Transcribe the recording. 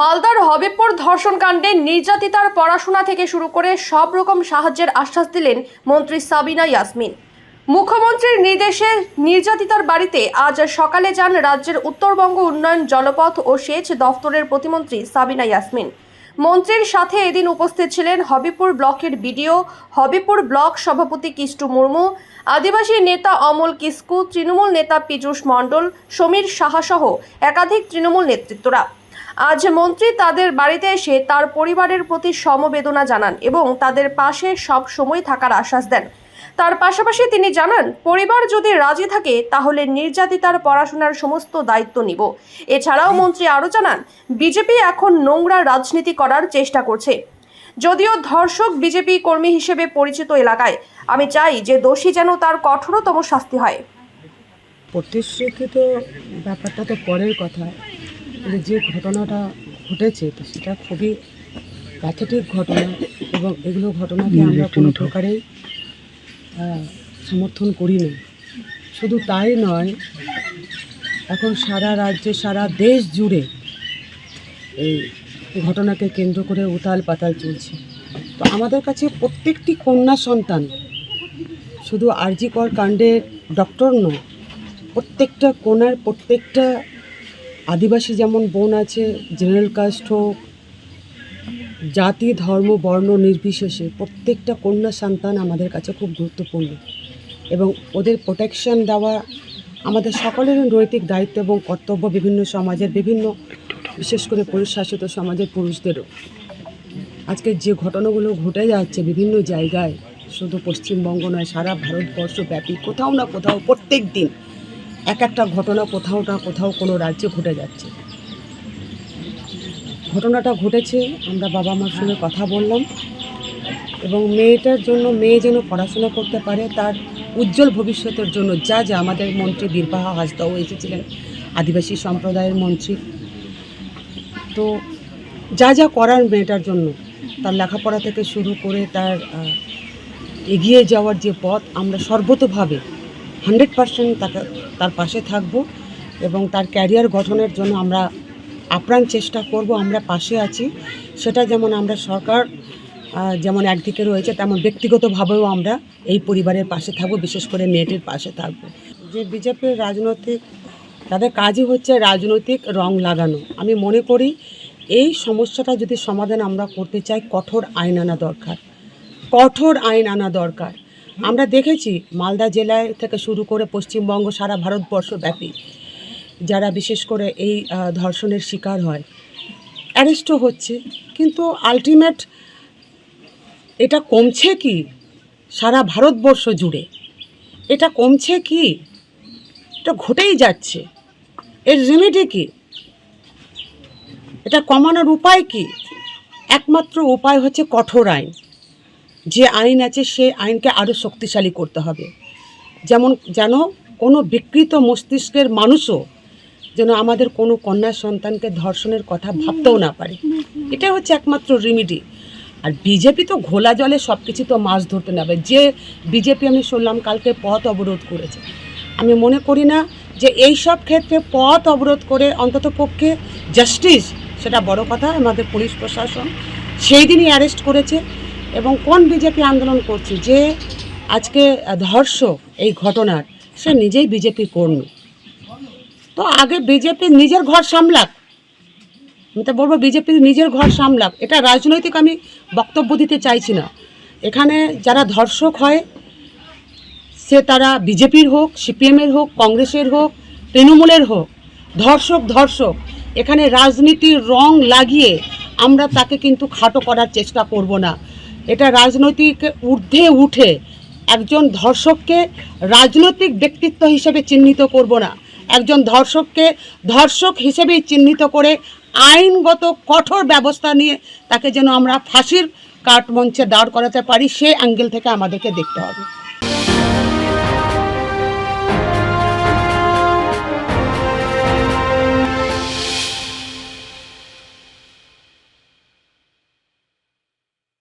মালদার হবিবপুর ধর্ষণকাণ্ডে নির্যাতিতার পড়াশোনা থেকে শুরু করে সব রকম সাহায্যের আশ্বাস দিলেন মন্ত্রী সাবিনা ইয়াসমিন। মুখ্যমন্ত্রীর নির্দেশে নির্যাতিতার বাড়িতে আজ সকালে যান রাজ্যের উত্তরবঙ্গ উন্নয়ন জলপথ ও সেচ দফতরের প্রতিমন্ত্রী সাবিনা ইয়াসমিন। মন্ত্রীর সাথে এদিন উপস্থিত ছিলেন হবিপুর ব্লকের বিডিও হবিপুর ব্লক সভাপতি কিষ্টু মুর্মু, আদিবাসী নেতা অমল কিস্কু, তৃণমূল নেতা পীযূষ মণ্ডল, সমীর সাহাসহ একাধিক তৃণমূল নেতৃত্বরা। আজ মন্ত্রী তাদের বাড়িতে এসে তার পরিবারের প্রতি সমবেদনা জানান এবং তাদের পাশে সব সময় থাকার আশ্বাস দেন। তার পাশাপাশি তিনি জানান, পরিবার যদি রাজি থাকে, তাহলে নির্যাতিতার পড়াশোনার সমস্ত দায়িত্ব নিব। এছাড়াও মন্ত্রী আরও জানান, বিজেপি এখন নোংরা রাজনীতি করার চেষ্টা করছে। যদিও ধর্ষক বিজেপি কর্মী হিসেবে পরিচিত এলাকায়, আমি চাই যে দোষী যেন তার কঠোরতম শাস্তি হয়। প্রতিশ্রুতি তো ব্যাপারটা তো পরের কথা। কিন্তু যে ঘটনাটা ঘটেছে তো সেটা খুবই প্যাথেটিক ঘটনা এবং এগুলো ঘটনাকে আমরা কোনো প্রকারেই সমর্থন করি না। শুধু তাই নয় এখন সারা রাজ্যে সারা দেশ জুড়ে এই ঘটনাকে কেন্দ্র করে উতাল পাতাল চলছে। তো আমাদের কাছে প্রত্যেকটি কন্যা সন্তান শুধু আরজিকর কাণ্ডের ডক্টর নয় প্রত্যেকটা কোনার প্রত্যেকটা আদিবাসী যেমন বোন আছে জেনারেল কাস্ট হোক, জাতি, ধর্ম, বর্ণ নির্বিশেষে প্রত্যেকটা কন্যা সন্তান আমাদের কাছে খুব গুরুত্বপূর্ণ। এবং ওদের প্রোটেকশন দেওয়া আমাদের সকলের নৈতিক দায়িত্ব এবং কর্তব্য বিভিন্ন সমাজের বিভিন্ন, বিশেষ করে পুরুষ শাসিত সমাজের পুরুষদেরও। আজকে যে ঘটনাগুলো ঘটে যাচ্ছে বিভিন্ন জায়গায়, শুধু পশ্চিমবঙ্গ নয়, সারা ভারতবর্ষ ব্যাপী কোথাও না কোথাও প্রত্যেক দিন এক একটা ঘটনা কোথাও না কোথাও কোনো রাজ্যে ঘটে যাচ্ছে। ঘটনাটা ঘটেছে, আমরা বাবা মার সঙ্গে কথা বললাম এবং মেয়েটার জন্য, মেয়ে যেন পড়াশোনা করতে পারে, তার উজ্জ্বল ভবিষ্যতের জন্য যা যা আমাদের মন্ত্রী বীরবাহা হাসদাও এসেছিলেন, আদিবাসী সম্প্রদায়ের মন্ত্রী। তো যা যা করার মেয়েটার জন্য, তার লেখাপড়া থেকে শুরু করে তার এগিয়ে যাওয়ার যে পথ, আমরা সর্বতোভাবে হান্ড্রেড পার্সেন্ট তাকে, তার পাশে থাকব এবং তার ক্যারিয়ার গঠনের জন্য আমরা আপ্রাণ চেষ্টা করব, আমরা পাশে আছি। সেটা যেমন আমরা সরকার যেমন একদিকে রয়েছে, তেমন ব্যক্তিগতভাবেও আমরা এই পরিবারের পাশে থাকব, বিশেষ করে মেয়েটির পাশে থাকব। যে বিজেপির রাজনৈতিক, তাদের কাজই হচ্ছে রাজনৈতিক রং লাগানো। আমি মনে করি এই সমস্যাটা যদি সমাধান আমরা করতে চাই, কঠোর আইন আনা দরকার। কঠোর আইন আনা দরকার। আমরা দেখেছি মালদা জেলায় থেকে শুরু করে পশ্চিমবঙ্গ সারা ভারতবর্ষ ব্যাপী যারা বিশেষ করে এই ধর্ষণের শিকার হয় অ্যারেস্টও হচ্ছে। কিন্তু আলটিমেট এটা কমছে কি? সারা ভারতবর্ষ জুড়ে। এটা কমছে কি? এটা ঘটেই যাচ্ছে। এর রেমেডি কি? এটা কমানোর উপায় কি? একমাত্র উপায় হচ্ছে কঠোর আইন। যে আইন আছে, সেই আইনকে আরও শক্তিশালী করতে হবে। যেমন, যেন কোনো বিকৃত মস্তিষ্কের মানুষও যেন আমাদের কোনো কন্যা সন্তানকে ধর্ষণের কথা ভাবতেও না পারে। এটা হচ্ছে একমাত্র রেমিডি আর বিজেপি তো ঘোলা জলে সব কিছু তো মাছ ধরতে নেবে। যে বিজেপি আমি শুনলাম, কালকে পথ অবরোধ করেছে। আমি মনে করি না যে এই সব ক্ষেত্রে পথ অবরোধ করে অন্তত পক্ষে জাস্টিস সেটা বড় কথা, আমাদের পুলিশ প্রশাসন, সেই দিনই অ্যারেস্ট করেছে। এবং কোন বিজেপি আন্দোলন করছে? যে আজকে ধর্ষক এই ঘটনার, সে নিজেই বিজেপি কর্মী। তো আগে বিজেপি নিজের ঘর সামলাক। আমি তো বলব বিজেপির নিজের ঘর সামলাক। এটা রাজনৈতিক আমি বক্তব্য দিতে চাইছি না। এখানে যারা ধর্ষক হয়, সে তারা বিজেপির হোক, সিপিএমের হোক, কংগ্রেসের হোক, তৃণমূলের হোক, ধর্ষক ধর্ষক। এখানে রাজনীতির রং লাগিয়ে আমরা তাকে কিন্তু খাটো করার চেষ্টা করব না। এটা রাজনৈতিক ঊর্ধ্বে উঠে একজন ধর্ষককে রাজনৈতিক ব্যক্তিত্ব হিসেবে চিহ্নিত করব না। একজন ধর্ষককে ধর্ষক হিসেবেই চিহ্নিত করে আইনগত কঠোর ব্যবস্থা নিয়ে তাকে যেন আমরা ফাঁসির কাঠ মঞ্চে দাঁড় করাতে পারি সেই অ্যাঙ্গেল থেকে আমাদেরকে দেখতে হবে।